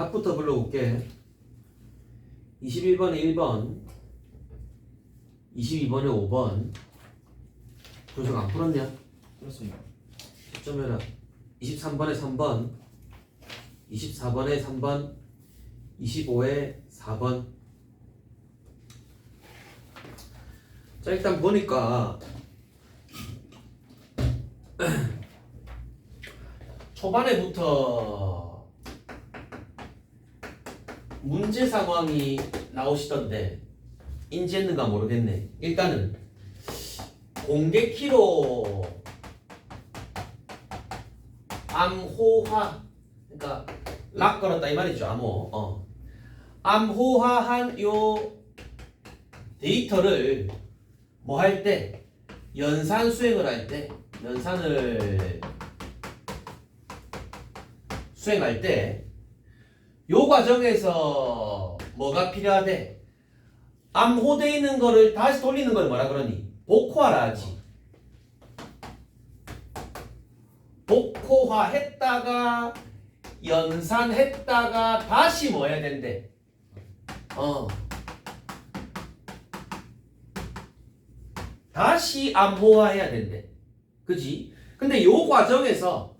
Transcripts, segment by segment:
답부터 불러볼게. 21번에 1번, 22번에 5번. 분석 안 풀었냐? 그렇습니다. 점해라. 23번에 3번, 24번에 3번, 25에 4번. 자, 일단 보니까 초반에부터 문제 상황이 나오시던데 인지했는가 모르겠네. 일단은 공개키로 암호화 그러니까 락 걸었다 이 말이죠 암호 어. 암호화한 요 데이터를 뭐 할 때 연산 수행을 할 때 연산을 수행할 때 요 과정에서 뭐가 필요하대 암호돼 있는 거를 다시 돌리는 걸 뭐라 그러니 복호하라 하지 복호화 했다가 연산했다가 다시 뭐 해야 된대? 어. 다시 암호화 해야 된대. 그지? 근데 요 과정에서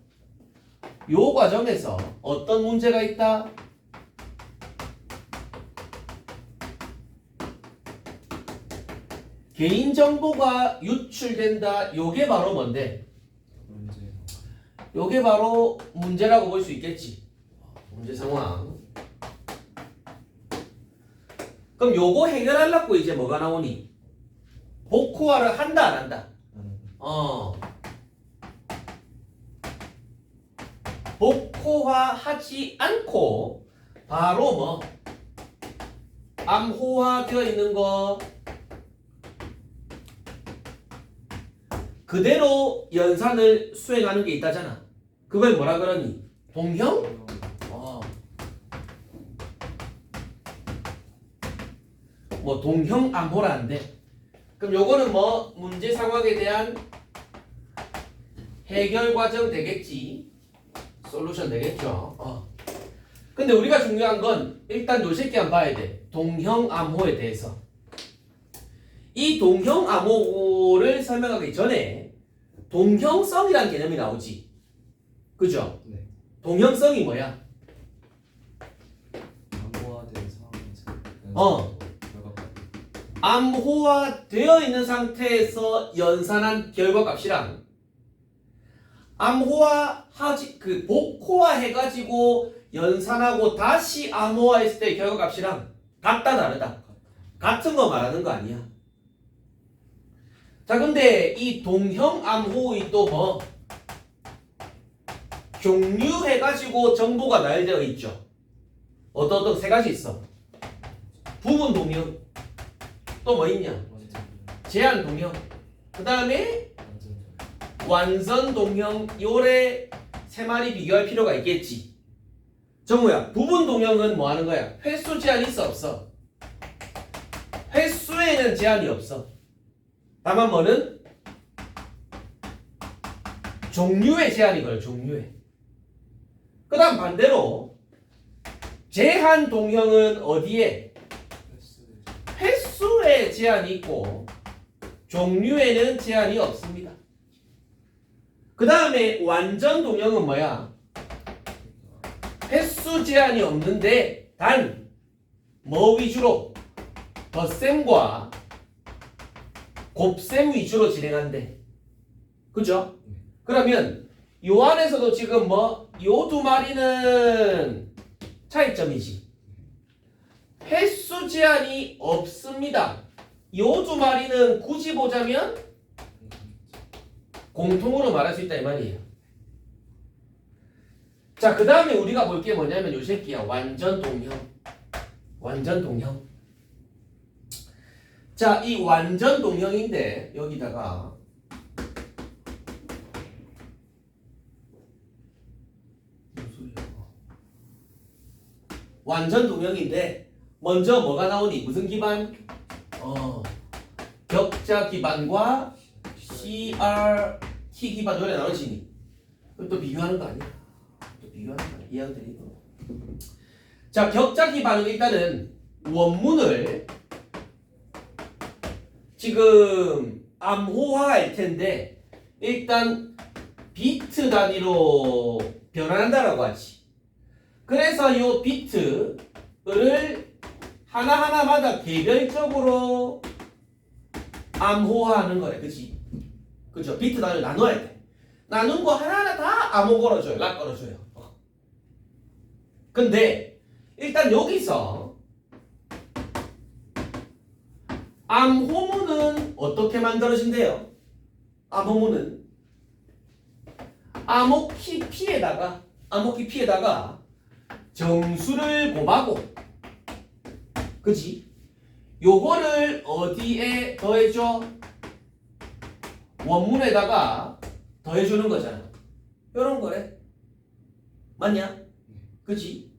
요 과정에서 어떤 문제가 있다? 개인정보가 유출된다. 요게 바로 뭔데? 문제. 요게 바로 문제라고 볼 수 있겠지. 문제 상황. 그럼 요거 해결하려고 이제 뭐가 나오니? 복호화를 한다 안 한다? 나는 어. 복호화 하지 않고 바로 뭐 암호화 되어 있는 거 그대로 연산을 수행하는 게 있다잖아. 그걸 뭐라 그러니? 동형? 어. 뭐 동형 암호라는데. 그럼 요거는 뭐 문제 상황에 대한 해결 과정 되겠지. 솔루션 되겠죠. 어. 근데 우리가 중요한 건 일단 요 새끼 한번 봐야 돼. 동형 암호에 대해서. 이 동형 암호를 설명하기 전에 동형성이라는 개념이 나오지. 그죠? 네. 동형성이 뭐야? 암호화된 상황에서 어. 결과가 암호화 되어 있는 상태에서 연산한 결과값이랑 암호화 하지 그 복호화 해가지고 연산하고 다시 암호화했을 때 결과값이랑 같다 다르다 같은 거 말하는 거 아니야. 자 근데 이 동형 암호의 또 뭐 종류해가지고 정보가 나열되어 있죠. 어떤 어떤 세 가지 있어. 부분 동형 또 뭐 있냐? 제한 동형. 그 다음에 완전 동형 요래 세 마리 비교할 필요가 있겠지. 정우야, 부분 동형은 뭐 하는 거야? 횟수 제한이 있어 없어? 횟수에는 제한이 없어. 다만 뭐는 종류에 제한이 걸려. 종류에. 그다음 반대로 제한 동형은 어디에? 횟수에 제한이 있고 종류에는 제한이 없습니다. 그 다음에 완전 동형은 뭐야? 횟수 제한이 없는데 단 뭐 위주로 덧셈과 곱셈 위주로 진행한대. 그죠? 그러면 요 안에서도 지금 뭐 요 두 마리는 차이점이지. 횟수 제한이 없습니다. 요 두 마리는 굳이 보자면 공통으로 말할 수 있다 이 말이에요. 자, 그 다음에 우리가 볼 게 뭐냐면 요 새끼야. 완전 동형. 완전 동형. 자, 이 완전 동형인데 여기다가? 완전 동형인데 먼저 뭐가 나오니? 무슨 기반? 어, 격자 기반과 CRT 기반 노래 나오시니? 그럼 또 비교하는 거 아니야? 또 비교하는 거 아니야? 이해가 되니? 자, 격자 기반은 일단은 원문을 지금 암호화할 텐데 일단 비트 단위로 변환한다라고 하지. 그래서 이 비트를 하나하나마다 개별적으로 암호화하는 거래. 그지? 그죠? 비트 단위로 나눠야 돼. 나눈 거 하나하나 다 암호 걸어줘요. 락 걸어줘요. 어. 근데 일단 여기서 암호문은 어떻게 만들어진대요? 암호문은 암호키 P에다가 암호키 P에다가 정수를 곱하고 그지? 요거를 어디에 더해줘? 원문에다가 더해주는 거잖아. 요런 거래. 맞냐? 그지?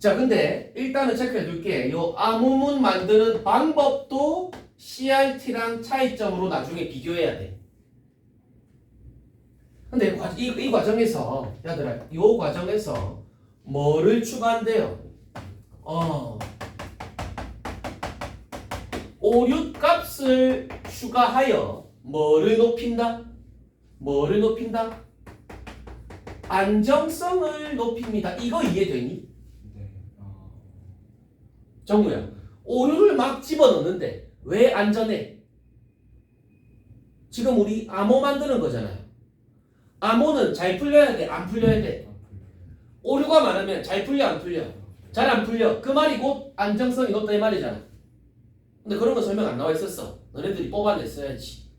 자, 근데 일단은 체크해 둘게. 요 암호문 만드는 방법도 CRT랑 차이점으로 나중에 비교해야 돼. 근데 과- 이, 이 과정에서, 야들아, 이 과정에서 뭐를 추가한대요? 어. 오류 값을 추가하여 뭐를 높인다? 뭐를 높인다? 안정성을 높입니다. 이거 이해되니? 정우야. 오류를 막 집어넣는데 왜 안전해? 지금 우리 암호 만드는 거잖아요. 암호는 잘 풀려야 돼, 안 풀려야 돼. 오류가 많으면 잘 풀려, 안 풀려? 잘 안 풀려. 그 말이 곧 안정성이 높다 이 말이잖아. 근데 그런 거 설명 안 나와 있었어. 너네들이 뽑아냈어야지.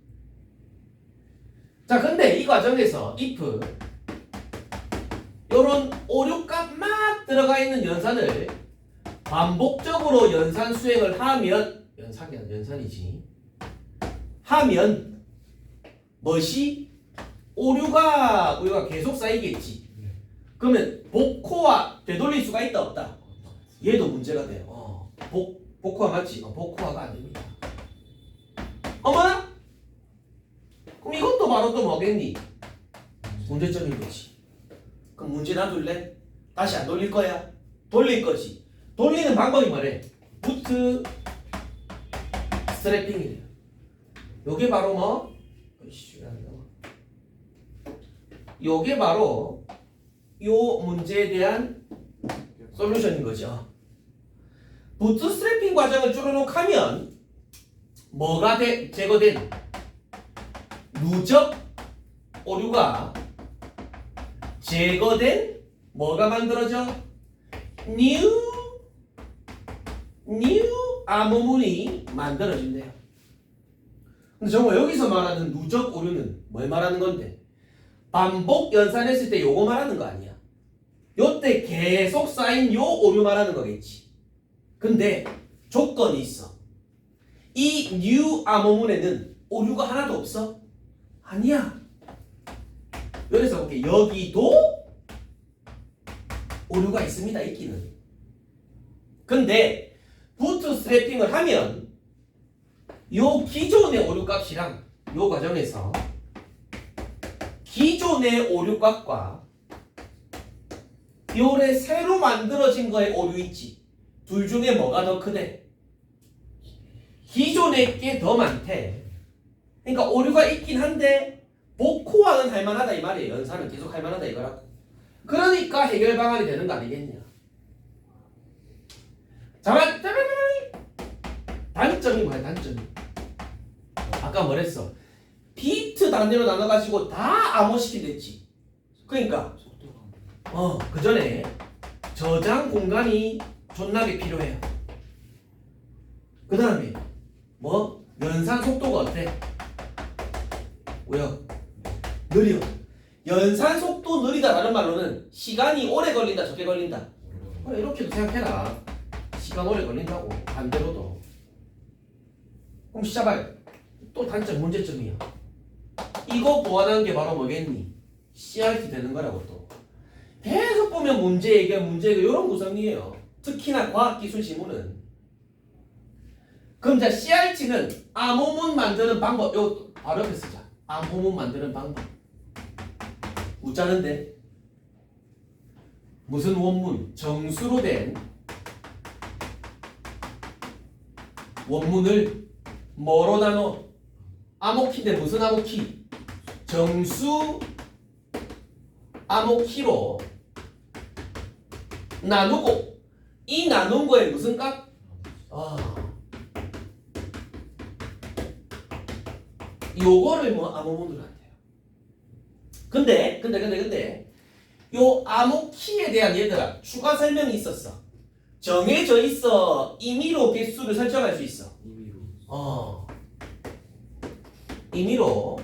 자, 근데 이 과정에서 if 요런 오류값 막 들어가 있는 연산을 반복적으로 연산 수행을 하면 연산이 아니라 연산이지. 하면 뭐시 오류가 오류가 계속 쌓이겠지. 네. 그러면 복호화 되돌릴 수가 있다 없다. 얘도 문제가 돼요. 어, 복 복호화 맞지? 어, 복호화가 안 됩니다. 어머나? 그럼 이것도 바로 또 뭐겠니? 문제점인 거지. 그럼 문제 놔둘래? 다시 안 돌릴 거야? 돌릴 거지. 돌리는 방법이 뭐래? 부트 스트래핑이래요. 요게 바로 뭐? 요게 바로 요 문제에 대한 솔루션인 거죠. 부트 스트래핑 과정을 줄여놓고 하면 뭐가 돼, 제거된 누적 오류가 제거된 뭐가 만들어져? new new 암호문이 만들어진대요. 근데 정말 여기서 말하는 누적 오류는 뭘 말하는 건데? 반복 연산했을 때 요거 말하는 거 아니야. 요때 계속 쌓인 요 오류 말하는 거겠지. 근데 조건이 있어. 이 new 암호문에는 오류가 하나도 없어? 아니야. 여기서 볼게. 여기도 오류가 있습니다. 있기는. 근데 부트 스트래핑을 하면 요 기존의 오류 값이랑 요 과정에서 기존의 오류 값과 요래 새로 만들어진 거에 오류 있지. 둘 중에 뭐가 더 크대? 기존의 게 더 많대. 그러니까 오류가 있긴 한데 복호화는 할만하다 이 말이에요. 연산은 계속 할만하다 이거라고. 그러니까 해결 방안이 되는 거 아니겠냐? 자만 단점이 뭐야 단점이? 아까 뭐랬어? 비트 단위로 나눠가지고 다 암호시킨댔지. 그러니까 어, 그 전에 저장 공간이 존나게 필요해요. 그 다음에 뭐 연산 속도가 어때? 뭐야? 느려. 연산 속도 느리다라는 말로는 시간이 오래 걸린다, 적게 걸린다. 그래, 이렇게도 생각해라. 시간 오래 걸린다고 반대로도. 그럼 시작해. 또 단점 문제점이야. 이거 보완하는 게 바로 뭐겠니? CRT 되는 거라고 또. 계속 보면 문제 얘기야 문제 얘기 이런 구성이에요. 특히나 과학기술 지문은. 그럼 자 CRT는 암호문 만드는 방법 요 바로 옆에 쓰자. 암호문 만드는 방법. 웃자는데 무슨 원문 정수로 된 원문을 뭐로 나눠 암호키인데 무슨 암호키 정수 암호키로 나누고 이 나눈 거에 무슨 값? 아 요거를 뭐 암호문으로 한대요. 근데 근데 근데 근데 요 암호키에 대한 얘들아 추가 설명이 있었어. 정해져 있어 임의로 개수를 설정할 수 있어. 어 임의로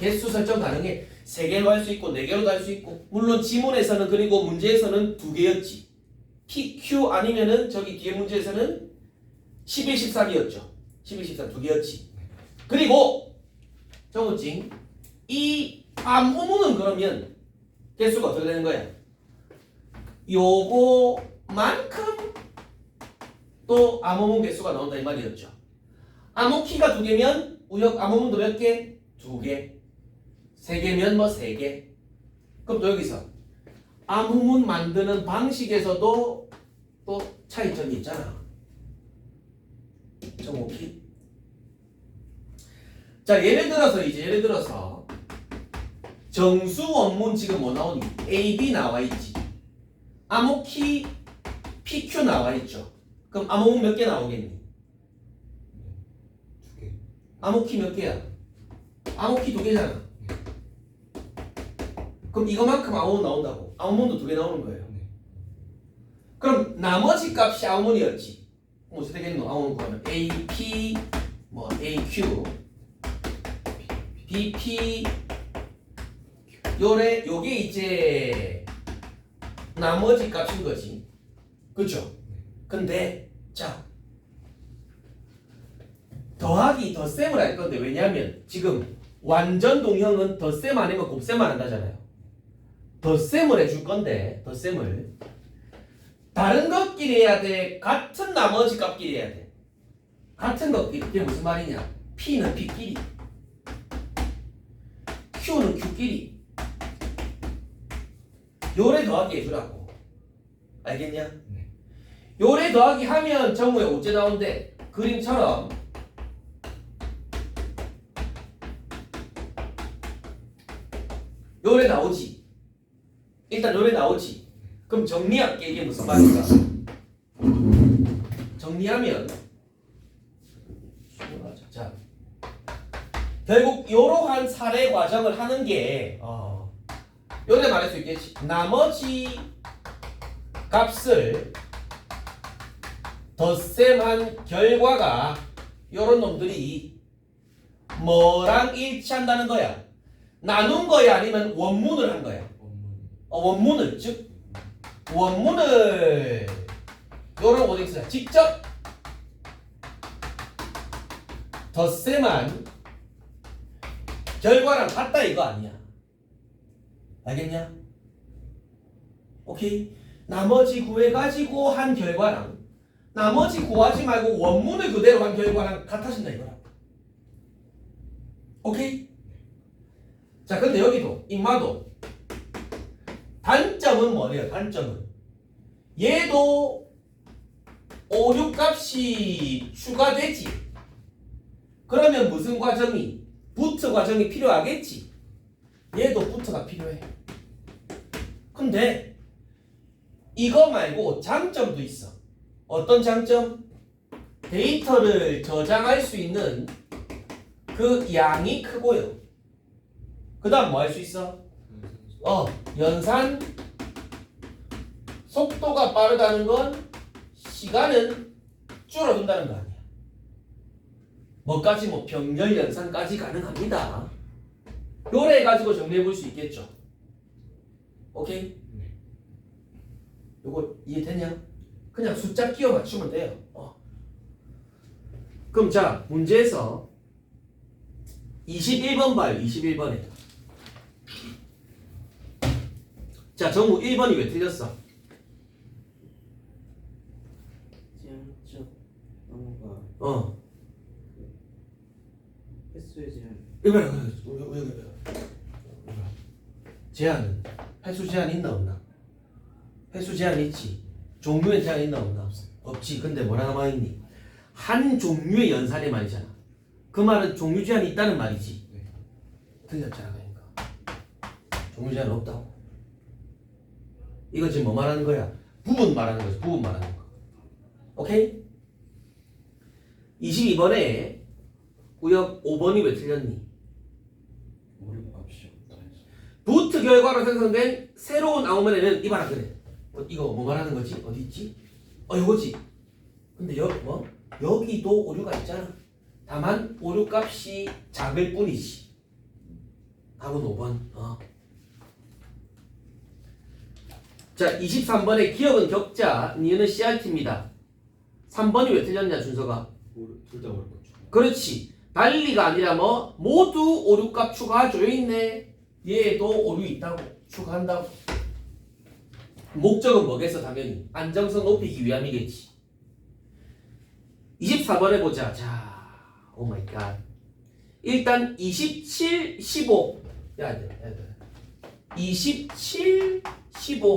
개수 설정 가능해. 세 개로 할 수 있고 네 개로도 할 수 있고 물론 지문에서는 그리고 문제에서는 두 개였지. PQ 아니면은 저기 뒤에 문제에서는 11, 13이었죠. 11, 13 두 개였지. 그리고 정우찡 이 암호문은 그러면 개수가 어떻게 되는 거야? 요거만큼 또 암호문 개수가 나온다 이 말이었죠. 암호키가 두 개면 우역 암호문도 몇 개? 두 개. 세 개면 뭐 세 개. 그럼 또 여기서 암호문 만드는 방식에서도 또 차이점이 있잖아. 정오키. 자 예를 들어서 이제 예를 들어서 정수 원문 지금 뭐 나오니? A, B 나와 있지. 암호키 PQ 나와 있죠. 그럼 암호문 몇 개 나오겠니? 암호키 몇 개야? 암호키 두 개잖아. 그럼 이거만큼 암호문 나온다고. 암호문도 두 개 나오는 거예요. 네. 그럼 나머지 값이 암호문이었지. 그럼 어떻게 되겠노? 암호문 구하면 A, P, 뭐 A, Q, B, P, 요래 요게 이제 나머지 값인 거지. 그렇죠? 근데 자 더하기 덧셈을 할 건데 왜냐하면 지금 완전 동형은 덧셈 아니면 곱셈만 한다잖아요. 덧셈을 해줄 건데 덧셈을 다른 것끼리 해야 돼. 같은 나머지 값끼리 해야 돼. 같은 것끼리 그게 무슨 말이냐? P는 P끼리, Q는 Q끼리. 요래 더하기 해주라고. 알겠냐? 네. 요래 더하기 하면 정우에 어째 나온대? 그림처럼 요래 나오지. 일단 요래 나오지. 그럼 정리할게 이게 무슨 말인가? 정리하면 자 결국 이러한 사례 과정을 하는 게 어, 요래 말할 수 있겠지. 나머지 값을 덧셈한 결과가 요런 놈들이 뭐랑 일치한다는 거야? 나눈 거야 아니면 원문을 한 거야? 어, 원문을. 즉 원문을. 요런 오딕스야 직접. 덧셈한 결과랑 같다 이거 아니야. 알겠냐? 오케이. 나머지 구해가지고 한 결과랑 나머지 구하지 말고 원문을 그대로 한 결과랑 같아진다 이거라 오케이? 자 근데 여기도 임마도 단점은 뭐래요? 단점은 얘도 5, 6 값이 추가되지 그러면 무슨 과정이? 부트 과정이 필요하겠지 얘도 부트가 필요해 근데 이거 말고 장점도 있어 어떤 장점? 데이터를 저장할 수 있는 그 양이 크고요 그 다음 뭐 할 수 있어? 어, 연산 속도가 빠르다는 건 시간은 줄어든다는 거 아니야. 뭐까지 뭐 병렬 연산까지 가능합니다. 요래 가지고 정리해 볼 수 있겠죠. 오케이? 네. 요거 이해되냐? 그냥 숫자 끼워 맞추면 돼요. 어. 그럼 자 문제에서 21번 봐요. 21번에. 자 정우 1번이 왜 틀렸어? 넘어가 어. 횟수의 제한 이거 이거 봐, 이거 봐. 제한은 횟수 제한 있나 없나? 횟수 제한 있지. 종류에 제한 있나 없나? 없지. 근데 뭐라 남아있니? 한 종류의 연산의 말이잖아. 그 말은 종류 제한이 있다는 말이지. 네. 틀렸잖아, 그러니까. 종류 제한 없다고. 이거 지금 뭐 말하는 거야? 부분 말하는 거지. 부분 말하는 거. 오케이? 22번에 우역 5번이 왜 틀렸니? 오류 값이 없다 해서 부트 결과로 생성된 새로운 아우먼에는 이봐라 그래. 어, 이거 뭐 말하는 거지? 어디 있지? 어 이거지. 근데 여 뭐? 여기도 오류가 있잖아. 다만 오류 값이 작을 뿐이지. 답은 5번. 어. 자, 23번에 기억은 격자, 니은은 CRT입니다. 3번이 왜 틀렸냐, 준서가? 둘다 오류 값 그렇지. 달리가 아니라 뭐 모두 오류값 추가하죠. 있네. 얘도 오류 있다고 추가한다고. 목적은 뭐겠어 당연히 안정성 높이기 위함이겠지. 24번에 보자. 자, 오 마이 갓. 일단 27, 15. 야, 야, 야, 야. 27, 15.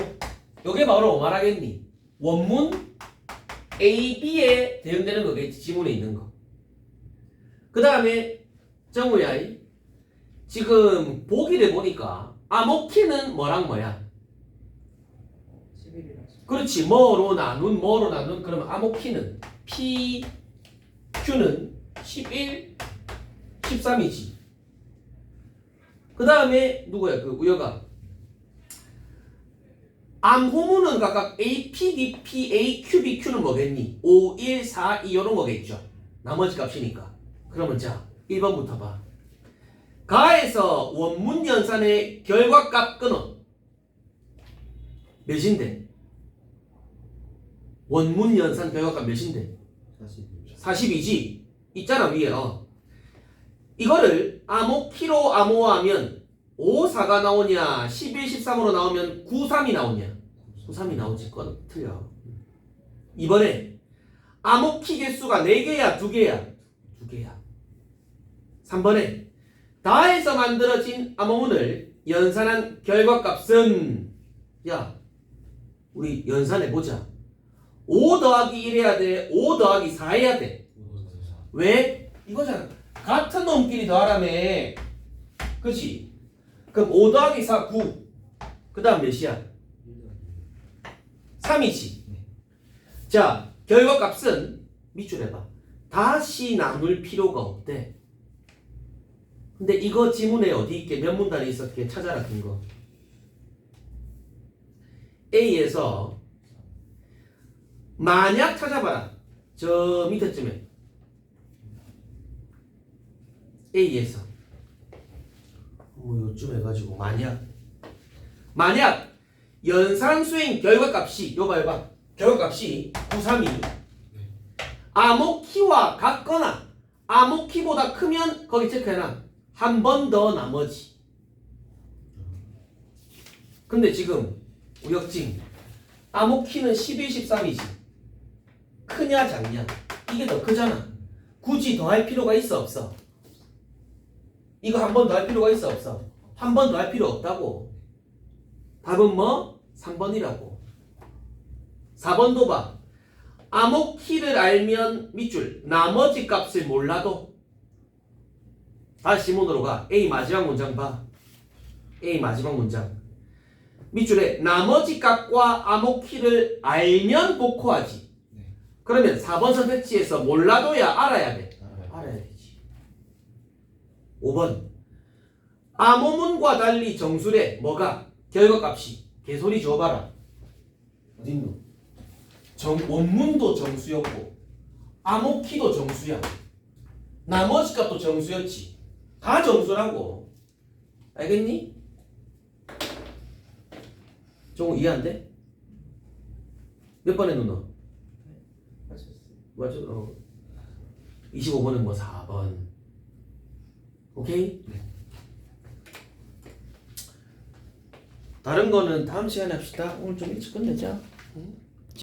요게 바로 뭐 말하겠니? 원문 A, B에 대응되는 거겠지. 지문에 있는 거. 그 다음에 정우야 이 지금 보기를 보니까 아모키는 뭐랑 뭐야? 11이라서 그렇지 뭐로 나눈 뭐로 나눈 그러면 아모키는 P Q는 11 13이지 그 다음에 누구야 그 우여가 암호문은 각각 A, P, D, P, A, Q, B, Q는 뭐겠니? 5, 1, 4, 2 이런 거겠죠 나머지 값이니까 그러면 자 1번부터 봐 가에서 원문 연산의 결과값 끊어 몇인데? 원문 연산 결과값 몇인데? 40 40이지? 있잖아 위에 어. 이거를 암호 키로 암호화하면 5, 4가 나오냐 11, 13으로 나오면 9, 3이 나오냐 9, 3이 나오지 건 틀려 이번에 암호 키 개수가 4개야 2개야 2개야 3번에 다에서 만들어진 암호문을 연산한 결과값은 야 우리 연산해보자 5 더하기 1 해야 돼. 5 더하기 4 해야 돼. 왜? 이거잖아. 같은 놈끼리 더하라며. 그치? 그럼 5 더하기 4, 9. 그 다음 몇이야? 3이지. 자, 결과 값은 밑줄 해봐. 다시 나눌 필요가 없대. 근데 이거 지문에 어디 있게 몇 문단이 있었게 찾아라 근거. A에서 만약 찾아봐라. 저 밑에쯤에 A에서 뭐 요쯤 해가지고 만약 만약 연산 수행 결과값이 요봐 요봐. 결과값이 93이. 암호키와 같거나 암호키보다 크면 거기 체크해놔 한 번 더 나머지. 근데 지금 우역징 암호키는 11, 13이지. 크냐 작냐? 이게 더 크잖아. 굳이 더 할 필요가 있어 없어 이거 한 번 더 할 필요가 있어? 없어. 한 번 더 할 필요 없다고. 답은 뭐? 3번이라고. 4번도 봐. 암호키를 알면 밑줄 나머지 값을 몰라도. 다시 문으로 가. A 마지막 문장 봐. A 마지막 문장. 밑줄에 나머지 값과 암호키를 알면 복호하지. 네. 그러면 4번 선택지에서 몰라도야 알아야 돼 5번 암호문과 달리 정수래 뭐가 결과값이 개소리 줘봐라 어딨노 정, 원문도 정수였고 암호키도 정수야 나머지 값도 정수였지 다 정수라고 알겠니? 정우 이해 안 돼? 몇 번에 누나? 맞췄어요 맞죠? 어. 25번은 뭐 4번. 오케이? 네. 다른 거는 다음 시간에 합시다. 오늘 좀 일찍 끝내자. 응?